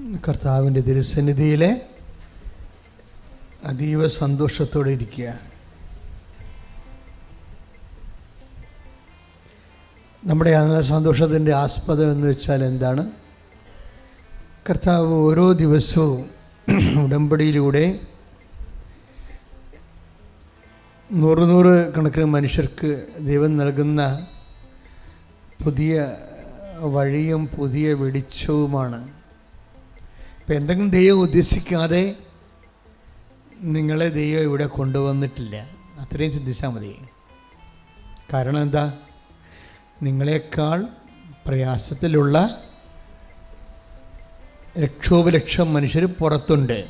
കർത്താവിന്റെ തിരുസന്നിധിയിലെ അതീവ സന്തോഷത്തോടെ ഇരിക്കുക. നമ്മുടെ ആ സന്തോഷത്തിന്റെ ആസ്പദം എന്ന് വെച്ചാൽ എന്താണ്? കർത്താവ് ഓരോ ദിവസവും ഉടമ്പടിയിലൂടെ നൂറ് നൂറ് കണക്കിന് മനുഷ്യർക്ക് ദൈവം നൽകുന്ന പുതിയ വഴിയും പുതിയ വെളിച്ചവുമാണ്. ഇപ്പം എന്തെങ്കിലും ദൈവം ഉദ്ദേശിക്കാതെ നിങ്ങളെ ദൈവം ഇവിടെ കൊണ്ടുവന്നിട്ടില്ല. അത്രയും ചിന്തിച്ചാൽ മതി. കാരണം എന്താ? നിങ്ങളെക്കാൾ പ്രയാസത്തിലുള്ള ലക്ഷോപലക്ഷം മനുഷ്യർ പുറത്തുണ്ട്.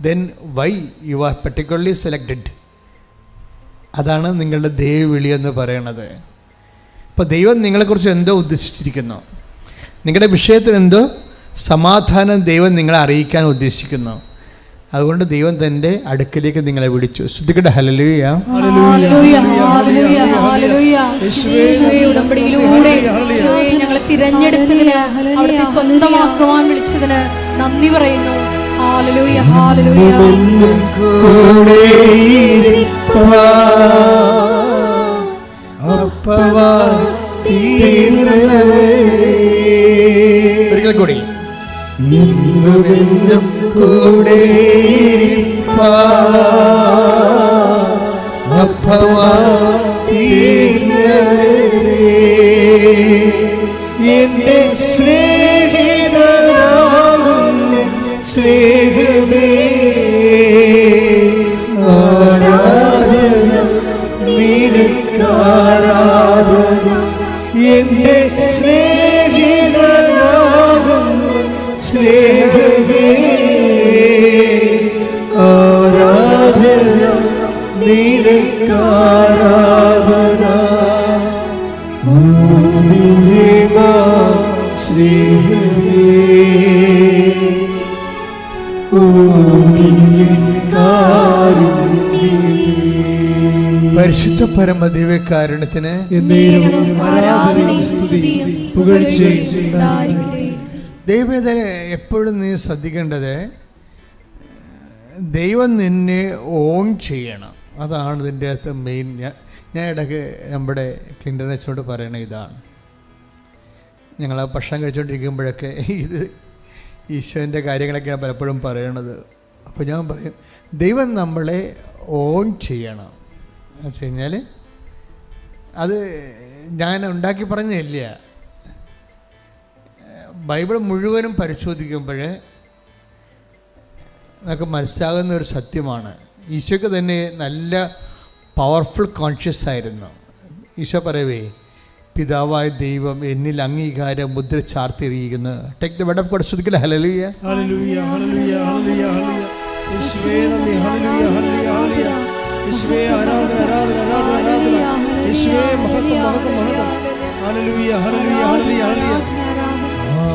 Then why you are particularly selected അതാണ് നിങ്ങളുടെ ദൈവവിളി എന്ന് പറയണത്. ഇപ്പോൾ ദൈവം നിങ്ങളെക്കുറിച്ച് എന്തോ ഉദ്ദേശിച്ചിരിക്കുന്നു. നിങ്ങളുടെ വിഷയത്തിൽ എന്തോ സമാധാനം ദൈവം നിങ്ങളെ അറിയിക്കാൻ ഉദ്ദേശിക്കുന്നു. അതുകൊണ്ട് ദൈവം തന്റെ അടുക്കലേക്ക് നിങ്ങളെ വിളിച്ചു. ശ്രദ്ധിക്കട്ടെ ഹലലൂയ ഉടമ്പടിയിലൂടെ യേശുവേ, ഞങ്ങളെ തിരഞ്ഞെടുത്തതിന് അവിടുത്തെ സ്വന്തമാക്കുവാൻ വിളിച്ചതിന് നന്ദി പറയുന്നു. ഹാലലൂയ ഹാലലൂയ പരിശുദ്ധ പരമ ദിവ്യകാരുണ്യത്തിന് എന്നേരവും ആരാധനയും ഉണ്ടായിരുന്നു പുകഴ്ചയും ദൈവവേദന എപ്പോഴും നീ ശ്രദ്ധിക്കേണ്ടത് ദൈവം നിന്നെ ഓൺ ചെയ്യണം. അതാണ് ഇതിന്റെ അകത്ത് മെയിൻ. ഞാൻ ഞാൻ ഇടയ്ക്ക് നമ്മുടെ ക്ലിൻഡനച്ചോട് പറയണ ഇതാണ്. ഞങ്ങൾ ഭക്ഷണം കഴിച്ചുകൊണ്ടിരിക്കുമ്പോഴൊക്കെ ഇത് ഈശോന്റെ കാര്യങ്ങളൊക്കെയാണ് പലപ്പോഴും പറയണത്. അപ്പോൾ ഞാൻ പറയും ദൈവം നമ്മളെ ഓൺ ചെയ്യണം. എന്ന് വെച്ച് കഴിഞ്ഞാൽ അത് ഞാൻ ഉണ്ടാക്കി പറഞ്ഞില്ല. ബൈബിൾ മുഴുവനും പരിശോധിക്കുമ്പോൾ നമുക്ക് മനസ്സിലാകുന്ന ഒരു സത്യമാണ്. ഈശോയ്ക്ക് തന്നെ നല്ല പവർഫുൾ കോൺഷ്യസ് ആയിരുന്നു. ഈശോ പറയവേ പിതാവായ ദൈവം എന്നിൽ അംഗീകാര മുദ്ര ചാർത്തിയിരിക്കുന്നു take the word of God ശ്രദ്ധിക്കില്ല? Hallelujah hallelujah hallelujah,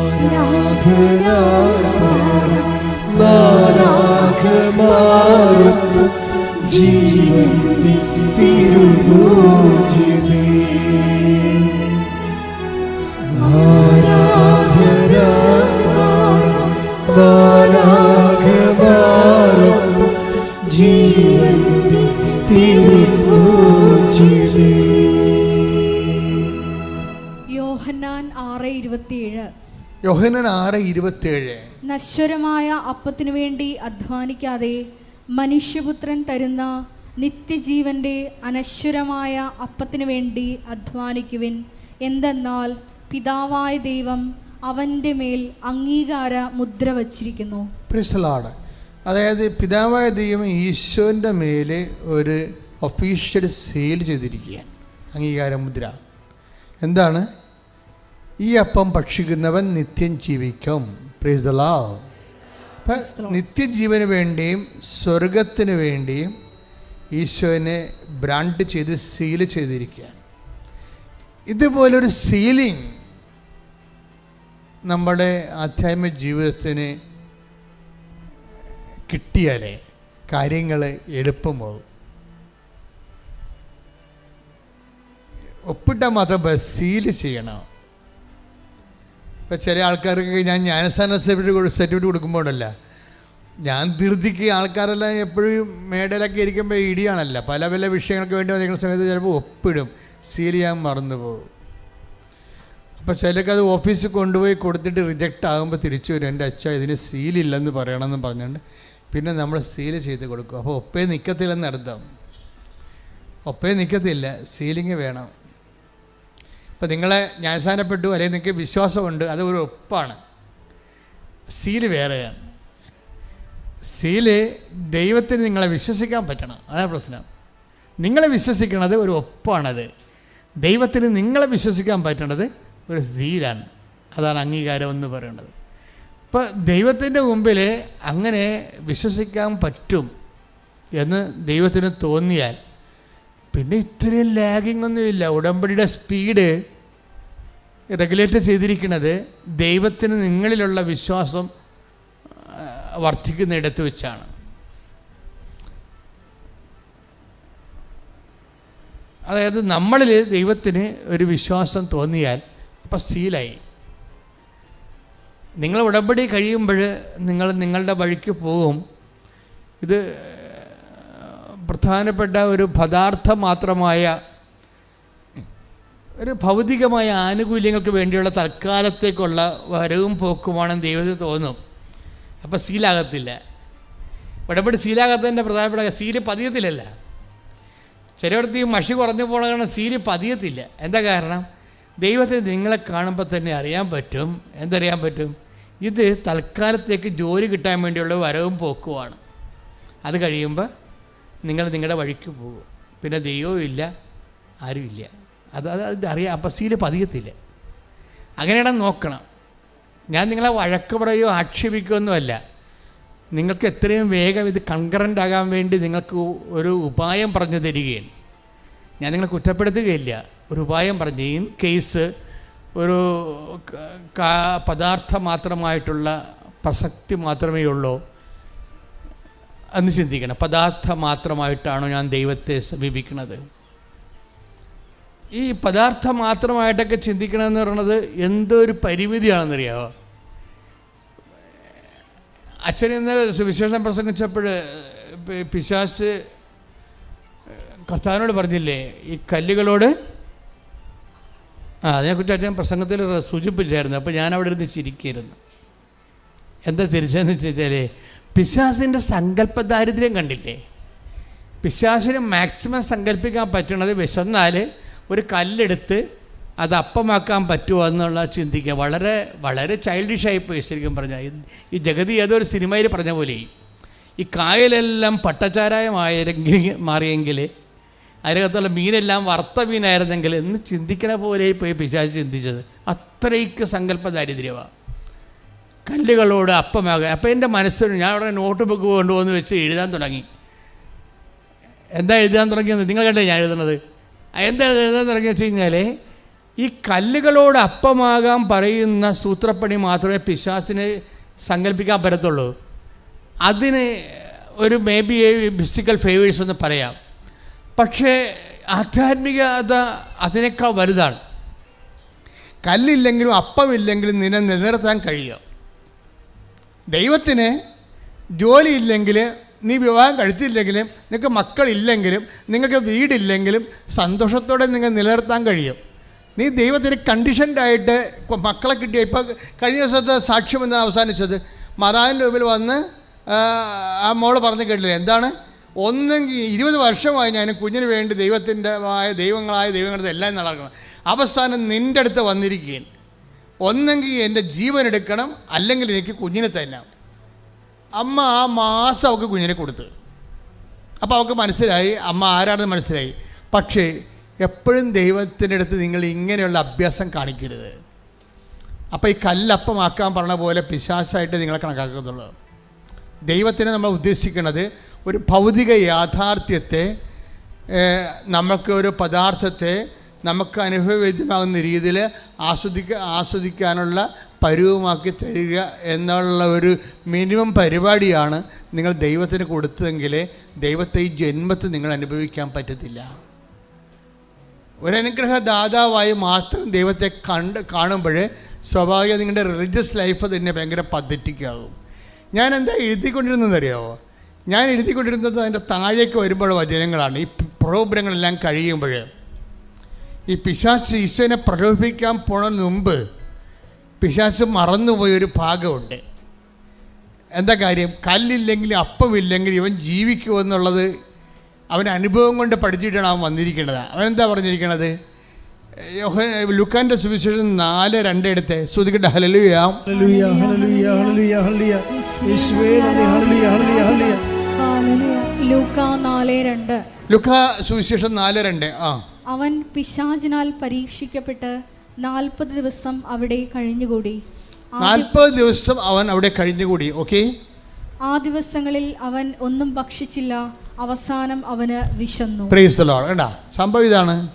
hallelujah, hallelujah. യേശുവേ യോഹനൻ ആറ് ഇരുപത്തേഴ്. നശ്വരമായ അപ്പത്തിനു വേണ്ടി അധ്വാനിക്കാതെ മനുഷ്യപുത്രൻ തരുന്ന നിത്യജീവന്റെ അനശ്വരമായ അപ്പത്തിനു വേണ്ടി അധ്വാനിക്കുവിൻ. എന്തെന്നാൽ പിതാവായ ദൈവം അവന്റെ മേൽ അംഗീകാര മുദ്ര വച്ചിരിക്കുന്നു. പ്രിസലാണ് അതായത് പിതാവായ ദൈവം ഈശോന്റെ മേലെ ഒരു ഒഫീഷ്യൽ സെയിൽ ചെയ്തിരിക്കുകയാണ്. അംഗീകാര മുദ്ര. എന്താണ്? ഈ അപ്പം ഭക്ഷിക്കുന്നവൻ നിത്യം ജീവിക്കും. പ്രീസ് ദ ലാവ് അപ്പം നിത്യജീവന് വേണ്ടിയും സ്വർഗത്തിന് വേണ്ടിയും ഈശോനെ ബ്രാൻഡ് ചെയ്ത് സീൽ ചെയ്തിരിക്കുകയാണ്. ഇതുപോലൊരു സീലിംഗ് നമ്മുടെ ആധ്യാത്മിക ജീവിതത്തിന് കിട്ടിയാലേ കാര്യങ്ങൾ എളുപ്പമാകും ഒപ്പിട്ട മതം സീൽ ചെയ്യണം. ഇപ്പം ചില ആൾക്കാർക്ക് ഞാൻ ജ്ഞാനസ്ഥാന സർട്ടിഫിക്കറ്റ് സർട്ടിഫിക്കറ്റ് കൊടുക്കുമ്പോഴല്ല. ഞാൻ ധൃതിക്ക് ആൾക്കാരെല്ലാം എപ്പോഴും മേടയിലൊക്കെ ഇരിക്കുമ്പോൾ ഇടിയാണല്ല. പല പല വിഷയങ്ങൾക്ക് വേണ്ടി വന്നിരിക്കുന്ന സമയത്ത് ചിലപ്പോൾ ഒപ്പിടും. സീൽ ചെയ്യാൻ മറന്നു പോകും. അപ്പോൾ ചിലർക്ക് അത് ഓഫീസിൽ കൊണ്ടുപോയി കൊടുത്തിട്ട് റിജക്റ്റ് ആകുമ്പോൾ തിരിച്ചു വരും. എന്റെ അച്ഛ ഇതിന് സീലില്ലെന്ന് പറയണമെന്ന് പറഞ്ഞുകൊണ്ട് പിന്നെ നമ്മൾ സീൽ ചെയ്ത് കൊടുക്കും. അപ്പോൾ ഒപ്പേ നിൽക്കത്തില്ലെന്ന് അർത്ഥം ഒപ്പേ നിൽക്കത്തില്ല സീലിങ് വേണം. ഇപ്പം നിങ്ങളെ ന്യായസ്ഥാനപ്പെട്ടു അല്ലെങ്കിൽ നിങ്ങൾക്ക് വിശ്വാസമുണ്ട് അത് ഒരു ഒപ്പാണ് സീൽ വേറെയാണ്. സീൽ ദൈവത്തിന് നിങ്ങളെ വിശ്വസിക്കാൻ പറ്റണം. അതാണ് പ്രശ്നം. നിങ്ങളെ വിശ്വസിക്കണത് ഒരു ഒപ്പാണത് ദൈവത്തിന് നിങ്ങളെ വിശ്വസിക്കാൻ പറ്റണത് ഒരു സീലാണ്. അതാണ് അംഗീകാരം എന്ന് പറയുന്നത് ഇപ്പം ദൈവത്തിന്റെ മുമ്പിൽ അങ്ങനെ വിശ്വസിക്കാൻ പറ്റും എന്ന് ദൈവത്തിന് തോന്നിയാൽ പിന്നെ ഇത്രയും ലാഗിങ് ഒന്നുമില്ല ഉടമ്പടിയുടെ സ്പീഡ് റെഗുലേറ്റ് ചെയ്തിരിക്കുന്നത് ദൈവത്തിന് നിങ്ങളിലുള്ള വിശ്വാസം വർദ്ധിക്കുന്നിടത്ത് വെച്ചാണ്. അതായത് നമ്മളിൽ ദൈവത്തിന് ഒരു വിശ്വാസം തോന്നിയാൽ അപ്പം സീലായി നിങ്ങൾ ഉടമ്പടി കഴിയുമ്പോൾ നിങ്ങൾ നിങ്ങളുടെ വഴിക്ക് പോകും. ഇത് പ്രധാനപ്പെട്ട ഒരു പദാർത്ഥം മാത്രമായ ഒരു ഭൗതികമായ ആനുകൂല്യങ്ങൾക്ക് വേണ്ടിയുള്ള തൽക്കാലത്തേക്കുള്ള വരവും പോക്കുമാണെന്ന് ദൈവത്തിന് തോന്നും. അപ്പം സീലാകത്തില്ല ഇടപെട്ട് സീലാകത്തതിന്റെ പ്രധാനപ്പെട്ട സീൽ പതിയത്തില്ലല്ല ചിലയിടത്ത് ഈ മഷി കുറഞ്ഞു പോണ കാരണം സീൽ പതിയത്തില്ല. എന്താ കാരണം? ദൈവത്തെ നിങ്ങളെ കാണുമ്പോൾ തന്നെ അറിയാൻ പറ്റും. എന്തറിയാൻ പറ്റും? ഇത് തൽക്കാലത്തേക്ക് ജോലി കിട്ടാൻ വേണ്ടിയുള്ള വരവും പോക്കുമാണ്. അത് കഴിയുമ്പോൾ നിങ്ങൾ നിങ്ങളുടെ വഴിക്ക് പോകും. പിന്നെ ദൈവവും ഇല്ല ആരുമില്ല അത് അത് അത് അറിയാം. അപ്പം സീൽ പതിയത്തില്ല. അങ്ങനെയാണ് നോക്കണം. ഞാൻ നിങ്ങളെ വഴക്ക് പറയുകയോ ആക്ഷേപിക്കുകയൊന്നുമല്ല നിങ്ങൾക്ക് എത്രയും വേഗം ഇത് കൺകറന്റ് ആകാൻ വേണ്ടി നിങ്ങൾക്ക് ഒരു ഉപായം പറഞ്ഞു തരികയാണ്. ഞാൻ നിങ്ങളെ കുറ്റപ്പെടുത്തുകയില്ല. ഒരു ഉപായം പറഞ്ഞു. ഇൻ കേസ് ഒരു പദാർത്ഥം മാത്രമായിട്ടുള്ള പ്രസക്തി മാത്രമേ ഉള്ളൂ. എന്ന് ചിന്തിക്കണം. പദാർത്ഥം മാത്രമായിട്ടാണോ ഞാൻ ദൈവത്തെ സമീപിക്കുന്നത്? ഈ പദാർത്ഥം മാത്രമായിട്ടൊക്കെ ചിന്തിക്കണമെന്ന് പറയുന്നത് എന്തോ ഒരു പരിമിതിയാണെന്നറിയാമോ അച്ഛൻ ഇന്ന് സുവിശേഷം പ്രസംഗിച്ചപ്പോൾ പിശാസ് കർത്താവിനോട് പറഞ്ഞില്ലേ ഈ കല്ലുകളോട്? ആ അതിനെക്കുറിച്ച് അച്ഛൻ പ്രസംഗത്തിൽ സൂചിപ്പിച്ചായിരുന്നു. അപ്പോൾ ഞാൻ അവിടെ ഇരുന്ന് ചിരിക്കായിരുന്നു. എന്താ തിരിച്ചതെന്ന് വെച്ചാൽ പിശാസിന്റെ സങ്കല്പ ദാരിദ്ര്യം കണ്ടില്ലേ? പിശാസിന് മാക്സിമം സങ്കല്പിക്കാൻ പറ്റണത് വിശന്നാൽ ഒരു കല്ലെടുത്ത് അത് അപ്പമാക്കാൻ പറ്റുമോ എന്നുള്ള ചിന്തിക്കുക. വളരെ വളരെ ചൈൽഡിഷായി പോയി ശരിക്കും പറഞ്ഞാൽ ഈ- ജഗതി ഏതൊരു സിനിമയിൽ പറഞ്ഞ പോലെ. ഈ കായലെല്ലാം പട്ടച്ചാരായമായെങ്കിൽ മാറിയെങ്കിൽ അതിനകത്തുള്ള മീനെല്ലാം വറുത്ത മീനായിരുന്നെങ്കിൽ എന്ന് ചിന്തിക്കണ പോലെ പോയി പിശാച് ചിന്തിച്ചത്. അത്രയ്ക്ക് സങ്കല്പ ദാരിദ്ര്യമാണ് കല്ലുകളോട് അപ്പമാകാൻ അപ്പം എന്റെ മനസ്സിന് ഞാൻ അവിടെ നോട്ട് ബുക്ക് കൊണ്ടുവന്ന് വെച്ച് എഴുതാൻ തുടങ്ങി. എന്താ എഴുതാൻ തുടങ്ങിയത് നിങ്ങൾ കണ്ടേ ഞാൻ എഴുതുന്നത്? എന്താ എഴുതാൻ തുടങ്ങിയെന്ന് വെച്ച് കഴിഞ്ഞാൽ ഈ കല്ലുകളോട് അപ്പമാകാൻ പറയുന്ന സൂത്രപ്പണി മാത്രമേ പിശാസിന് സങ്കല്പിക്കാൻ പറ്റത്തുള്ളൂ. അതിന് ഒരു മേ ബി ഫിസിക്കൽ ഫേവേഴ്സ് എന്ന് പറയാം. പക്ഷേ ആധ്യാത്മികത അതിനേക്കാൾ വലുതാണ്. കല്ലില്ലെങ്കിലും അപ്പമില്ലെങ്കിലും നിന്നെ നിലനിർത്താൻ കഴിയുക ദൈവത്തിന് ജോലിയില്ലെങ്കിൽ നീ വിവാഹം കഴിച്ചില്ലെങ്കിലും നിങ്ങൾക്ക് മക്കളില്ലെങ്കിലും നിങ്ങൾക്ക് വീടില്ലെങ്കിലും സന്തോഷത്തോടെ നിങ്ങൾ നിലനിർത്താൻ കഴിയും. നീ ദൈവത്തിന് കണ്ടീഷൻഡായിട്ട് മക്കളെ കിട്ടിയ ഇപ്പോൾ കഴിഞ്ഞ ദിവസത്തെ സാക്ഷ്യം എന്ന് അവസാനിച്ചത്? മാതാവിന്റെ മുമ്പിൽ വന്ന് ആ, മോൾ പറഞ്ഞു കേട്ടില്ല? എന്താണ്? ഒന്നെങ്കിൽ ഇരുപത് വർഷമായി ഞാൻ കുഞ്ഞിന് വേണ്ടി ദൈവത്തിന്റെ ആയ ദൈവങ്ങളായ ദൈവങ്ങളുടെ എല്ലാം നടക്കണം. അവസാനം നിന്റെ അടുത്ത് വന്നിരിക്കുകയാണ്. ഒന്നെങ്കിൽ എന്റെ ജീവൻ എടുക്കണം അല്ലെങ്കിൽ എനിക്ക് കുഞ്ഞിനെ തന്നാം അമ്മ ആ മാസം അവൾക്ക് കുഞ്ഞിനെ കൊടുത്ത്. അപ്പോൾ അവൾക്ക് മനസ്സിലായി അമ്മ ആരാണെന്ന് മനസ്സിലായി. പക്ഷേ എപ്പോഴും ദൈവത്തിന്റെ അടുത്ത് നിങ്ങൾ ഇങ്ങനെയുള്ള അഭ്യാസം കാണിക്കരുത്. അപ്പോൾ ഈ കല്ലപ്പമാക്കാൻ പറഞ്ഞ പോലെ പിശാശായിട്ട് നിങ്ങളെ കണക്കാക്കുന്നുള്ളൂ ദൈവത്തിന് നമ്മൾ ഉദ്ദേശിക്കുന്നത് ഒരു ഭൗതിക യാഥാർത്ഥ്യത്തെ നമുക്ക് ഒരു പദാർത്ഥത്തെ നമുക്ക് അനുഭവവേദ്യമാകുന്ന രീതിയിൽ ആസ്വദിക്ക ആസ്വദിക്കാനുള്ള പരുവമാക്കി തരിക എന്നുള്ള ഒരു മിനിമം പരിപാടിയാണ് നിങ്ങൾ ദൈവത്തിന് കൊടുത്തതെങ്കിൽ ദൈവത്തെ ഈ ജന്മത്തിൽ നിങ്ങൾ അനുഭവിക്കാൻ പറ്റത്തില്ല. ഒരനുഗ്രഹ ദാതാവായി മാത്രം ദൈവത്തെ കണ്ട് കാണുമ്പോൾ സ്വാഭാവികം നിങ്ങളുടെ റിലീജിയസ് ലൈഫ് തന്നെ ഭയങ്കര പദ്ധതിക്കാകും ഞാൻ എന്താ എഴുതിക്കൊണ്ടിരുന്നതെന്നറിയാമോ ഞാൻ എഴുതിക്കൊണ്ടിരുന്നത് അതിന്റെ താഴേക്ക് വരുമ്പോൾ വചനങ്ങളാണ്. ഈ പ്രോബ്ലങ്ങളെല്ലാം കഴിയുമ്പോൾ ഈ പിശാച്ച് ഈശോനെ പ്രലോഭിപ്പിക്കാൻ പോണതിന് മുമ്പ് പിശാച്ച് മറന്നുപോയൊരു ഭാഗമുണ്ട്. എന്താ കാര്യം? കല്ലില്ലെങ്കിൽ അപ്പമില്ലെങ്കിൽ ഇവൻ ജീവിക്കുമെന്നുള്ളത് അവൻ അനുഭവം കൊണ്ട് പഠിച്ചിട്ടാണ് അവൻ വന്നിരിക്കുന്നത്. അവനെന്താ പറഞ്ഞിരിക്കണത് ലുക്കാന്റെ സുവിശേഷം നാല് രണ്ടെടുത്ത് ശ്രുതിക്കട്ടെ ഹലലുയാം ഹല്ലേലൂയ. ഹല്ലേലൂയ ഹല്ലേലൂയ ഹല്ലേലൂയ യേശുവേ നന്ദി ഹല്ലേലൂയ ഹല്ലേലൂയ. ഹല്ലേലൂയ. ലൂക്ക നാല് രണ്ട്. ലുക്ക സുവിശേഷം നാല് രണ്ട്. ആ. അവൻ പിശാചിനാൽ പരീക്ഷിക്കപ്പെട്ട് നാൽപ്പത് ദിവസം അവിടെ കഴിഞ്ഞുകൂടി. നാൽപ്പത് ദിവസം അവൻ അവിടെ കഴിഞ്ഞുകൂടി ഓക്കെ? ആ ദിവസങ്ങളിൽ അവൻ ഒന്നും ഭക്ഷിച്ചില്ല. അവസാനം അവന് വിശന്നു. കണ്ടാ? സംഭവം ഇതാണ്.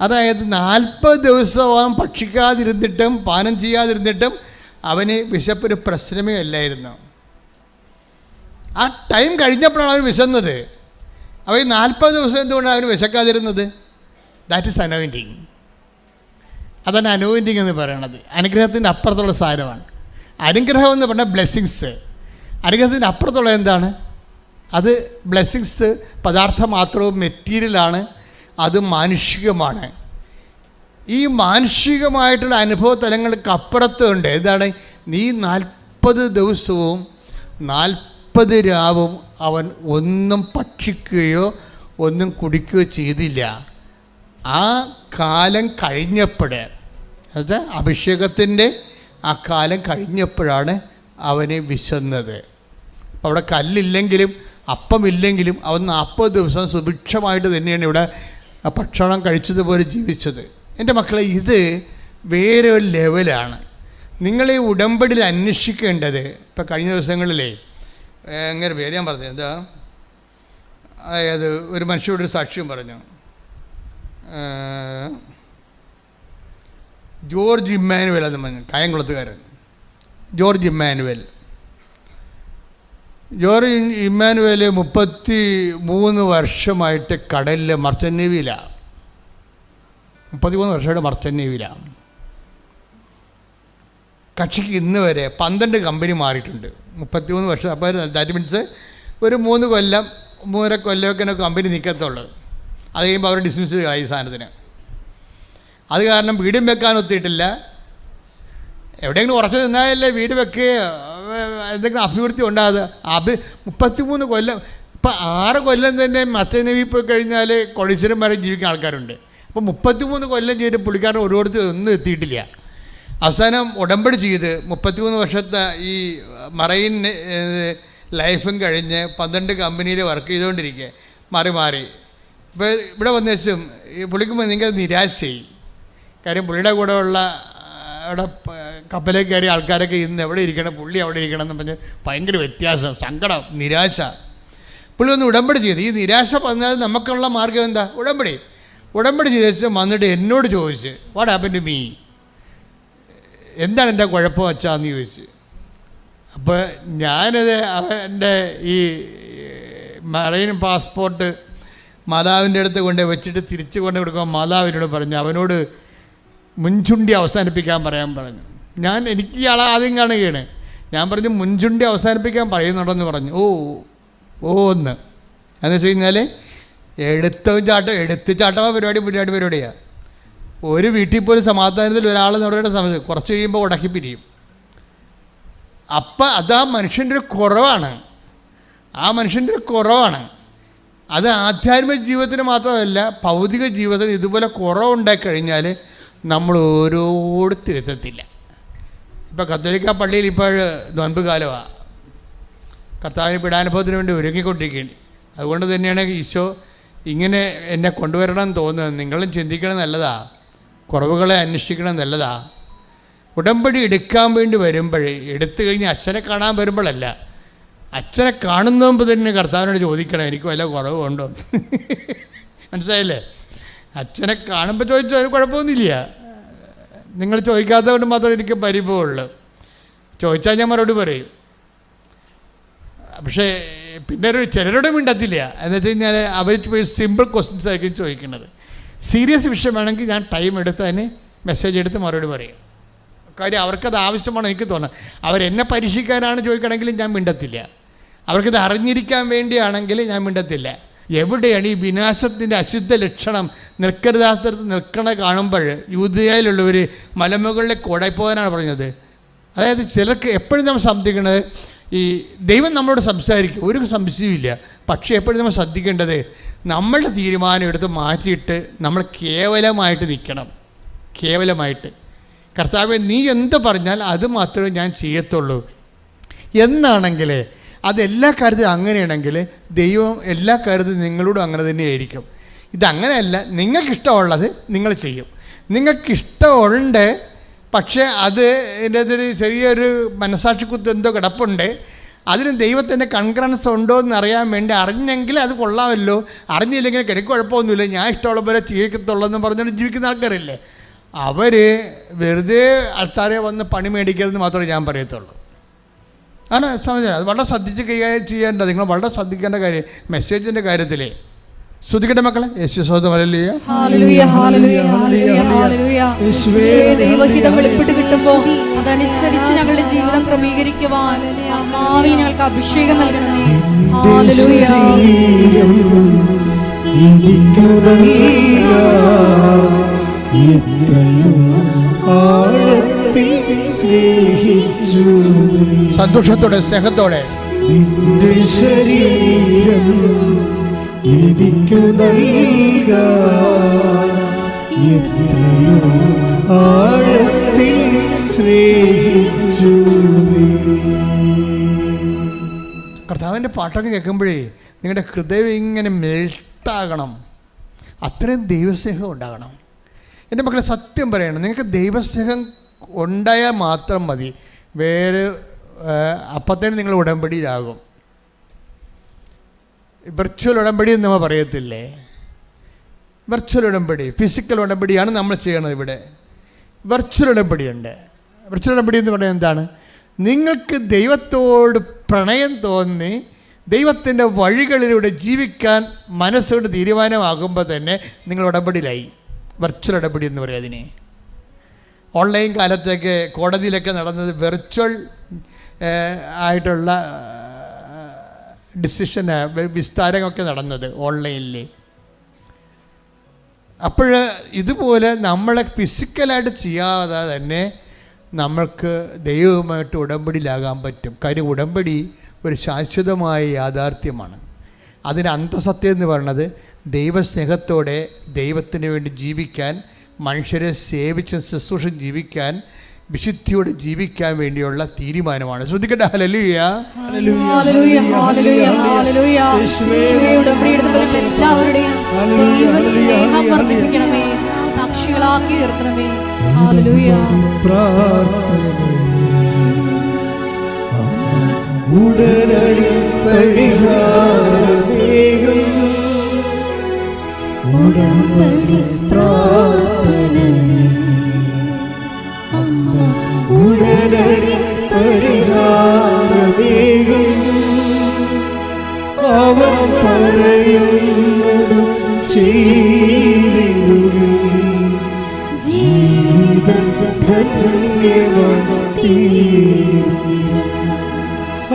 അതായത് നാൽപ്പത് ദിവസം അവൻ ഭക്ഷിക്കാതിരുന്നിട്ടും പാനം ചെയ്യാതിരുന്നിട്ടും അവന് വിശപ്പൊരു പ്രശ്നമേ അല്ലായിരുന്നു. ആ ടൈം കഴിഞ്ഞപ്പോഴാണ് അവൻ വിശന്നത്. ഈ നാൽപ്പത് ദിവസം എന്തുകൊണ്ടാണ് അവന് വിശക്കാതിരുന്നത്? ദാറ്റ് ഇസ് അനോയിന്റിങ് അതാണ് അനോയിന്റിങ് എന്ന് പറയണത്. അനുഗ്രഹത്തിന്റെ അപ്പുറത്തുള്ള സാധനമാണ് അനുഗ്രഹം എന്ന് പറഞ്ഞാൽ ബ്ലെസ്സിങ്സ് അനുഗ്രഹത്തിന്റെ അപ്പുറത്തുള്ള എന്താണ്? അത് ബ്ലെസ്സിങ്സ് പദാർത്ഥം മാത്രവും മെറ്റീരിയലാണ് അത് മാനുഷികമാണ്. ഈ മാനുഷികമായിട്ടുള്ള അനുഭവ തലങ്ങൾക്ക് അപ്പുറത്തുണ്ട്. എന്താണ്? നീ നാൽപ്പത് ദിവസവും നാൽപ്പത് രാവും അവൻ ഒന്നും ഭക്ഷിക്കുകയോ ഒന്നും കുടിക്കുകയോ ചെയ്തില്ല. ആ കാലം കഴിഞ്ഞപ്പോൾ അത് അഭിഷേകത്തിന്റെ ആ കാലം കഴിഞ്ഞപ്പോഴാണ് അവനെ വിശന്നത്. അവിടെ കല്ലില്ലെങ്കിലും അപ്പമില്ലെങ്കിലും അവൻ നാൽപ്പത് ദിവസം സുഭിക്ഷമായിട്ട് തന്നെയാണ് ഇവിടെ ഭക്ഷണം കഴിച്ചതുപോലെ ജീവിച്ചത്. എന്റെ മക്കളെ ഇത് വേറെ ഒരു ലെവലാണ്. നിങ്ങൾ ഈ ഉടമ്പടിയിൽ അന്വേഷിക്കേണ്ടത് ഇപ്പം കഴിഞ്ഞ ദിവസങ്ങളിലേ എങ്ങനെ പേര് ഞാൻ പറഞ്ഞു എന്താ? അതായത് ഒരു മനുഷ്യരോട് സാക്ഷ്യം പറഞ്ഞു. ജോർജ് ഇമ്മാനുവൽ എന്ന് പറഞ്ഞു കായംകുളത്തുകാരൻ. George Emmanuel. ജോർജ് ഇമ്മാനുവൽ മുപ്പത്തി മൂന്ന് വർഷമായിട്ട് കടലിൽ മർച്ചൻ നേവിയിലാണ് മുപ്പത്തിമൂന്ന് വർഷമായിട്ട് മർച്ചൻ നേവിയിലാണ് കക്ഷിക്ക് ഇന്ന് വരെ പന്ത്രണ്ട് കമ്പനി മാറിയിട്ടുണ്ട്. മുപ്പത്തിമൂന്ന് വർഷം അപ്പോൾ ദാറ്റ് മീൻസ് ഒരു മൂന്ന് കൊല്ലം മൂന്നര കൊല്ലമൊക്കെ കമ്പനി നിൽക്കത്തുള്ളൂ അത് കഴിയുമ്പോൾ അവർ ഡിസ്മിസ് ചെയ്യാം ഈ സാധനത്തിന്. അത് കാരണം വീടും വെക്കാൻ ഒത്തിയിട്ടില്ല. എവിടെയെങ്കിലും ഉറച്ചു നിന്നാലല്ലേ വീട് വെക്കുകയോ എന്തെങ്കിലും അഭിവൃദ്ധി ഉണ്ടാകുക അഭി മുപ്പത്തിമൂന്ന് കൊല്ലം ഇപ്പം ആറ് കൊല്ലം തന്നെ മത്സ്യനവി പോയി കഴിഞ്ഞാൽ കൊടിശ്വരം വരെ ജീവിക്കുന്ന ആൾക്കാരുണ്ട്. അപ്പോൾ മുപ്പത്തിമൂന്ന് കൊല്ലം ചെയ്ത് പുള്ളിക്കാരൻ ഒരിടത്ത് ഒന്നും എത്തിയിട്ടില്ല. അവസാനം ഉടമ്പടി ചെയ്ത് മുപ്പത്തിമൂന്ന് വർഷത്തെ ഈ മറൈൻ ലൈഫും കഴിഞ്ഞ് പന്ത്രണ്ട് കമ്പനിയിൽ വർക്ക് ചെയ്തുകൊണ്ടിരിക്കുക മാറി മാറി. ഇപ്പോൾ ഇവിടെ വന്ന ശേഷം ഈ പുള്ളിക്കുമ്പോൾ നിങ്ങൾ നിരാശയായി. കാര്യം പുള്ളിയുടെ കൂടെ ഉള്ള അവിടെ കപ്പലിൽ കയറിയ ആൾക്കാരൊക്കെ ഇന്ന് എവിടെ ഇരിക്കണം പുള്ളി അവിടെ ഇരിക്കണം എന്ന് പറഞ്ഞ് ഭയങ്കര വ്യത്യാസം സങ്കടം നിരാശ. പുള്ളി ഒന്ന് ഉടമ്പടി ചെയ്തു. ഈ നിരാശ പറഞ്ഞാൽ നമുക്കുള്ള മാർഗം എന്താ? ഉടമ്പടി. ഉടമ്പടി ചെയ്ത് വന്നിട്ട് എന്നോട് ചോദിച്ച് വാട്ട് ഹാപ്പൻ ടു മീ എന്താണ് എന്റെ കുഴപ്പം വച്ചാന്ന് ചോദിച്ച്. അപ്പോൾ ഞാനത് എന്റെ ഈ മറൈൻ പാസ്പോർട്ട് മാതാവിന്റെ അടുത്ത് കൊണ്ട് വെച്ചിട്ട് തിരിച്ചു കൊണ്ട് കൊടുക്കുമ്പോൾ മാതാവിനോട് പറഞ്ഞു അവനോട് മുൻചുണ്ടി അവസാനിപ്പിക്കാൻ പറയാൻ പറഞ്ഞു. ഞാൻ എനിക്ക് ഇയാളെ ആദ്യം കാണുകയാണ്. ഞാൻ പറഞ്ഞു മുൻചുണ്ടി അവസാനിപ്പിക്കാൻ പറയുന്നുണ്ടെന്ന് പറഞ്ഞു. ഓ ഓ ഒന്ന് എന്ന് വെച്ച് കഴിഞ്ഞാൽ എടുത്ത ചാട്ടം എടുത്ത് ചാട്ടമ പരിപാടി പരിപാടി പരിപാടിയാണ് ഒരു വീട്ടിൽ പോലും സമാധാനത്തിൽ ഒരാൾ നമ്മുടെ സമയം കുറച്ച് കഴിയുമ്പോൾ ഉടക്കി പിരിയും. അപ്പം അത് ആ മനുഷ്യന്റെ ഒരു കുറവാണ്. ആ മനുഷ്യന്റെ ഒരു കുറവാണ്. അത് ആധ്യാത്മിക ജീവിതത്തിന് മാത്രമല്ല ഭൗതിക ജീവിതത്തിന് ഇതുപോലെ കുറവുണ്ടായി കഴിഞ്ഞാൽ നമ്മൾ ഓരോരുത്തരും എത്തത്തില്ല. ഇപ്പോൾ കത്തോലിക്ക പള്ളിയിൽ ഇപ്പോൾ നോൻപ് കാലമാണ് കർത്താവിന് പീഡാനുഭവത്തിന് വേണ്ടി ഒരുങ്ങിക്കൊണ്ടിരിക്കുകയാണ്. അതുകൊണ്ട് തന്നെയാണ് ഈശോ ഇങ്ങനെ എന്നെ കൊണ്ടുവരണം എന്ന് തോന്നുന്നത്. നിങ്ങളും ചിന്തിക്കണം നല്ലതാ. കുറവുകളെ അന്വേഷിക്കണം നല്ലതാ. ഉടമ്പടി എടുക്കാൻ വേണ്ടി വരുമ്പോഴേ എടുത്തു കഴിഞ്ഞ് അച്ഛനെ കാണാൻ വരുമ്പോഴല്ല. അച്ഛനെ കാണുന്ന മുമ്പ് തന്നെ കർത്താവിനോട് ചോദിക്കണം എനിക്ക് വല്ല കുറവുണ്ടോ. മനസ്സിലായില്ലേ? അച്ഛനെ കാണുമ്പോൾ ചോദിച്ചാൽ ഒരു കുഴപ്പമൊന്നുമില്ല. നിങ്ങൾ ചോദിക്കാത്തത് കൊണ്ട് മാത്രമേ എനിക്ക് പരിഭവമുള്ളൂ. ചോദിച്ചാൽ ഞാൻ മറുപടി പറയും. പക്ഷേ പിന്നെ ഒരു ചിലരോട് മിണ്ടത്തില്ല. എന്ന് വെച്ച് കഴിഞ്ഞാൽ അവർ പോയി സിമ്പിൾ ക്വസ്റ്റ്യൻസ് ആയിരിക്കും ചോദിക്കുന്നത്. സീരിയസ് വിഷയം വിഷയമാണെങ്കിൽ ഞാൻ ടൈം എടുത്ത് അതിന് മെസ്സേജ് എടുത്ത് മറുപടി പറയും. കാര്യം അവർക്കത് ആവശ്യമാണ് എനിക്ക് തോന്നുന്നത് അവരെന്നെ പരീക്ഷിക്കാനാണ് ചോദിക്കണമെങ്കിലും ഞാൻ മിണ്ടത്തില്ല. അവർക്കിത് അറിഞ്ഞിരിക്കാൻ വേണ്ടിയാണെങ്കിൽ ഞാൻ മിണ്ടത്തില്ല. എവിടെയാണ് ഈ വിനാശത്തിന്റെ അശുദ്ധ ലക്ഷണം നിൽക്കരുതാത്തരത്ത് നിൽക്കണ കാണുമ്പോൾ യൂതിയായിലുള്ളവർ മലമുകളിലെ ഓടായിപ്പോകാനാണ് പറഞ്ഞത്. അതായത് ചിലർക്ക് എപ്പോഴും നമ്മൾ ശ്രദ്ധിക്കുന്നത് ഈ ദൈവം നമ്മളോട് സംസാരിക്കും ഒരു സംശയമില്ല പക്ഷേ എപ്പോഴും നമ്മൾ ശ്രദ്ധിക്കേണ്ടത് നമ്മളുടെ തീരുമാനം എടുത്ത് മാറ്റിയിട്ട് നമ്മൾ കേവലമായിട്ട് നിൽക്കണം. കേവലമായിട്ട്. കർത്താവ് നീ എന്ത് പറഞ്ഞാൽ അത് മാത്രമേ ഞാൻ ചെയ്യത്തുള്ളൂ. എന്നാണെങ്കിൽ അത് കാര്യത്തിൽ അങ്ങനെയാണെങ്കിൽ ദൈവം എല്ലാ കാര്യത്തിലും നിങ്ങളോടും അങ്ങനെ തന്നെയായിരിക്കും. ഇതങ്ങനെയല്ല നിങ്ങൾക്കിഷ്ടമുള്ളത് നിങ്ങൾ ചെയ്യും. നിങ്ങൾക്കിഷ്ടമുണ്ട് പക്ഷേ അത് എന്റെ അതൊരു ചെറിയൊരു മനസാക്ഷിക്കുത്ത് എന്തോ കിടപ്പുണ്ട്. അതിന് ദൈവത്തിന്റെ കൺഗ്രൻസ് ഉണ്ടോ എന്ന് അറിയാൻ വേണ്ടി അറിഞ്ഞെങ്കിൽ അത് കൊള്ളാമല്ലോ. അറിഞ്ഞില്ലെങ്കിൽ എനിക്ക് കുഴപ്പമൊന്നുമില്ല. ഞാൻ ഇഷ്ടമുള്ള പോലെ ജീവിക്കത്തുള്ളൂ പറഞ്ഞുകൊണ്ട് ജീവിക്കുന്ന ആൾക്കാരില്ലേ? അവർ വെറുതെ ആൾക്കാരെ വന്ന് പണി മേടിക്കരുതെന്ന് മാത്രമേ ഞാൻ പറയത്തുള്ളൂ. ആണ് സമയം. അത് വളരെ ശ്രദ്ധിച്ച് കൈകാര്യം ചെയ്യേണ്ട നിങ്ങൾ വളരെ ശ്രദ്ധിക്കേണ്ട കാര്യം മെസ്സേജിന്റെ കാര്യത്തിലേ. ശ്രദ്ധിക്കട്ടെ മക്കളെ? യേശു അല്ലേ ദൈവഹിതം വെളിപ്പെട്ട് കിട്ടുമ്പോൾ അതനുസരിച്ച് ഞങ്ങളുടെ ജീവിതം ക്രമീകരിക്കുവാൻ ആത്മാവിൽ ഞങ്ങൾക്ക് അഭിഷേകം നൽകണമേ. എത്രയോ ആഴത്തിൽ. സന്തോഷത്തോടെ സ്നേഹത്തോടെ. നിന്റെ ശരീരം എനിക്ക് നൽകാൻ എത്രയോ ആഴത്തിൽ സ്നേഹിച്ചു കർത്താവിന്റെ പാട്ടൊക്കെ കേൾക്കുമ്പോഴേ നിങ്ങളുടെ ഹൃദയം ഇങ്ങനെ മെൽട്ടാകണം. അത്രയും ദൈവസ്നേഹം ഉണ്ടാകണം. എന്റെ മക്കളെ സത്യം പറയണം. നിങ്ങൾക്ക് ദൈവസ്നേഹം ഉണ്ടായാൽ മാത്രം മതി. വേറെ അപ്പത്തേന് നിങ്ങൾ ഉടമ്പടിയിലാകും വെർച്വൽ ഉടമ്പടി എന്ന് നമ്മൾ പറയത്തില്ലേ? വെർച്വൽ ഉടമ്പടി ഫിസിക്കൽ ഉടമ്പടിയാണ് നമ്മൾ ചെയ്യണത് ഇവിടെ. വെർച്വൽ ഉടമ്പടിയുണ്ട് വെർച്വൽ ഉടമ്പടി എന്ന് പറയുന്നത് എന്താണ്? നിങ്ങൾക്ക് ദൈവത്തോട് പ്രണയം തോന്നി ദൈവത്തിന്റെ വഴികളിലൂടെ ജീവിക്കാൻ മനസ്സുകൊണ്ട് തീരുമാനമാകുമ്പോൾ തന്നെ നിങ്ങൾ ഉടമ്പടിയിലായി. വെർച്വൽ ഉടമ്പടി എന്ന് പറയാം അതിനെ. ഓൺലൈൻ കാലത്തേക്ക് കോടതിയിലൊക്കെ നടന്നത് വെർച്വൽ ആയിട്ടുള്ള ഡിസിഷൻ വിസ്താരമൊക്കെ നടന്നത് ഓൺലൈനിൽ അപ്പോൾ ഇതുപോലെ നമ്മളെ ഫിസിക്കലായിട്ട് ചെയ്യാതെ തന്നെ നമ്മൾക്ക് ദൈവവുമായിട്ട് ഉടമ്പടിയിലാകാൻ പറ്റും. കാര്യം ഉടമ്പടി ഒരു ശാശ്വതമായ യാഥാർത്ഥ്യമാണ്. അതിന് അന്തസത്യം എന്ന് പറയുന്നത് ദൈവസ്നേഹത്തോടെ ദൈവത്തിന് വേണ്ടി ജീവിക്കാൻ മനുഷ്യരെ സേവിച്ച് ശുശ്രൂഷ ജീവിക്കാൻ വിശുദ്ധിയോടെ ജീവിക്കാൻ വേണ്ടിയുള്ള തീരുമാനമാണ്. ശ്രദ്ധിക്കട്ടെ ഹലലുയ എല്ലാവരുടെയും വർദ്ധിപ്പിക്കണമേ. സാക്ഷികളാക്കി ഉയർത്തണമേ. ഉടനടി പരിഹാരമേകും. ഉടമ്പടി ഉടനടി പരിഹാരമേകും അവൻ പറയുന്നത് ചെയ്തിടുകിൽ ജീവിതം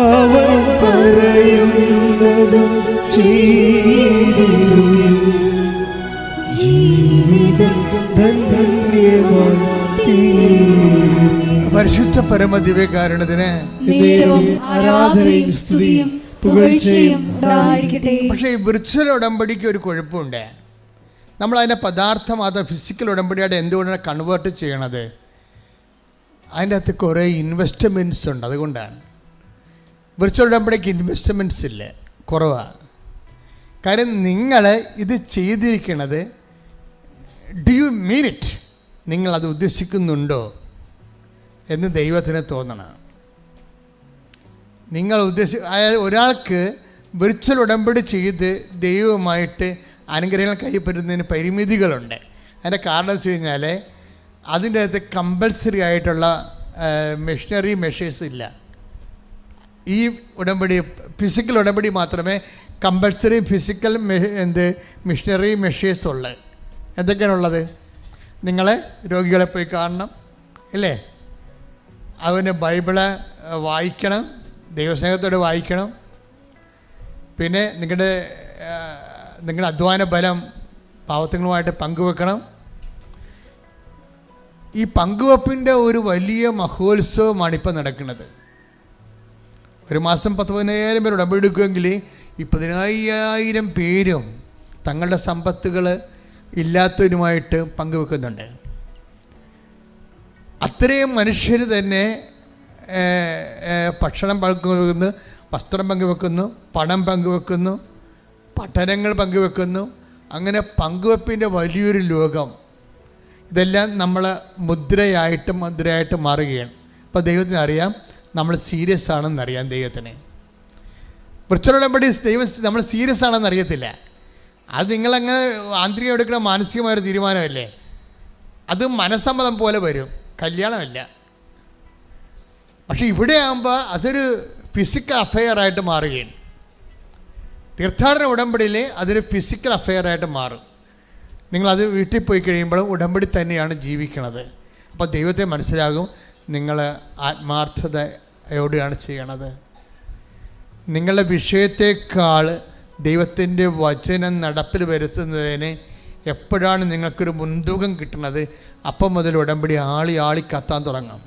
അവൻ പറയുന്നത് ചെയ്തിടുകിൽ പരിശുദ്ധ പരമ ദിവ്യകാരണത്തിന് ആരാധനയും സ്തുതിയും പുകഴ്ചയും പക്ഷേ ഈ വിർച്വൽ ഉടമ്പടിക്ക് ഒരു കുഴപ്പമുണ്ട്. നമ്മൾ അതിനെ അത് ഫിസിക്കൽ ഉടമ്പടിയായിട്ട് എന്തുകൊണ്ടാണ് കൺവേർട്ട് ചെയ്യണത്? അതിന്റെ അകത്ത് കുറേ ഇൻവെസ്റ്റ്മെന്റ്സ് ഉണ്ട് അതുകൊണ്ടാണ്. വിർച്വൽ ഉടമ്പടിക്ക് ഇൻവെസ്റ്റ്മെന്റ്സ് ഇല്ല? കുറവാണ് കാര്യം നിങ്ങൾ ഇത് ചെയ്തിരിക്കണത് ഡു യു മീൻ ഇറ്റ് നിങ്ങളത് ഉദ്ദേശിക്കുന്നുണ്ടോ? എന്ന് ദൈവത്തിന് തോന്നണം. നിങ്ങൾ ഉദ്ദേശി അതായത് ഒരാൾക്ക് വിർച്വൽ ഉടമ്പടി ചെയ്ത് ദൈവവുമായിട്ട് അനുഗ്രഹങ്ങൾ കൈപ്പറ്റുന്നതിന് പരിമിതികളുണ്ട്. അതിന്റെ കാരണം വെച്ച് കഴിഞ്ഞാൽ അതിന്റെ അകത്ത് കമ്പൽസറി ആയിട്ടുള്ള മെഷീനറി മെഷേഴ്സ് ഇല്ല. ഈ ഉടമ്പടി ഫിസിക്കൽ ഉടമ്പടി മാത്രമേ കമ്പൽസറി ഫിസിക്കൽ എന്ത് മിഷനറി മെഷേഴ്സ് ഉള്ളത് എന്തൊക്കെയാണുള്ളത്? നിങ്ങളെ രോഗികളെ പോയി കാണണം ഇല്ലേ? അവന് ബൈബിൾ വായിക്കണം ദൈവസ്നേഹത്തോടെ വായിക്കണം. പിന്നെ നിങ്ങളുടെ നിങ്ങളുടെ അധ്വാന ബലം പാവത്തങ്ങളുമായിട്ട് പങ്കുവെക്കണം. ഈ പങ്കുവെപ്പിന്റെ ഒരു വലിയ മഹോത്സവമാണ് ഇപ്പം നടക്കുന്നത്. ഒരു മാസം പത്ത് പതിനായിരം പേർ ഉടമ്പെടുക്കുമെങ്കിൽ ഈ പതിനായിരം പേരും തങ്ങളുടെ സമ്പത്തുകൾ ഇല്ലാത്തവരുമായിട്ട് പങ്കുവെക്കുന്നുണ്ട്. അത്രയും മനുഷ്യർ തന്നെ ഭക്ഷണം പങ്കുവെക്കുന്നു വസ്ത്രം പങ്കുവെക്കുന്നു പണം പങ്കുവെക്കുന്നു പഠനങ്ങൾ പങ്കുവെക്കുന്നു. അങ്ങനെ പങ്കുവെപ്പിന്റെ വലിയൊരു ലോകം. ഇതെല്ലാം നമ്മൾ മുദ്രയായിട്ട് മുദ്രയായിട്ട് മാറുകയാണ്. അപ്പോൾ ദൈവത്തിന് അറിയാം നമ്മൾ സീരിയസ് ആണെന്നറിയാം ദൈവത്തിന്. വൃക്ഷോടമ്പടി ദൈവം നമ്മൾ സീരിയസ് ആണെന്ന് അറിയത്തില്ല. അത് നിങ്ങളങ്ങനെ ആന്തരികം എടുക്കുന്ന മാനസികമായൊരു തീരുമാനമല്ലേ? അത് മനസ്സമ്മതം പോലെ വരും. കല്യാണമല്ല. പക്ഷെ ഇവിടെ ആകുമ്പോൾ അതൊരു ഫിസിക്കൽ അഫെയർ ആയിട്ട് മാറുകയാണ്. തീർത്ഥാടന ഉടമ്പടിയിൽ അതൊരു ഫിസിക്കൽ അഫെയർ ആയിട്ട് മാറും. നിങ്ങളത് വീട്ടിൽ പോയി കഴിയുമ്പോഴും ഉടമ്പടി തന്നെയാണ് ജീവിക്കണത്. അപ്പോൾ ദൈവത്തെ മനസ്സിലാകും നിങ്ങൾ ആത്മാർത്ഥതയോടെയാണ് ചെയ്യണത്. നിങ്ങളുടെ വിഷയത്തെക്കാൾ ദൈവത്തിന്റെ വചനം നടപ്പിൽ വരുത്തുന്നതിന് എപ്പോഴാണ് നിങ്ങൾക്കൊരു മുൻതൂക്കം കിട്ടുന്നത്? അപ്പം മുതൽ ഉടമ്പടി ആളി ആളി കത്താൻ തുടങ്ങും.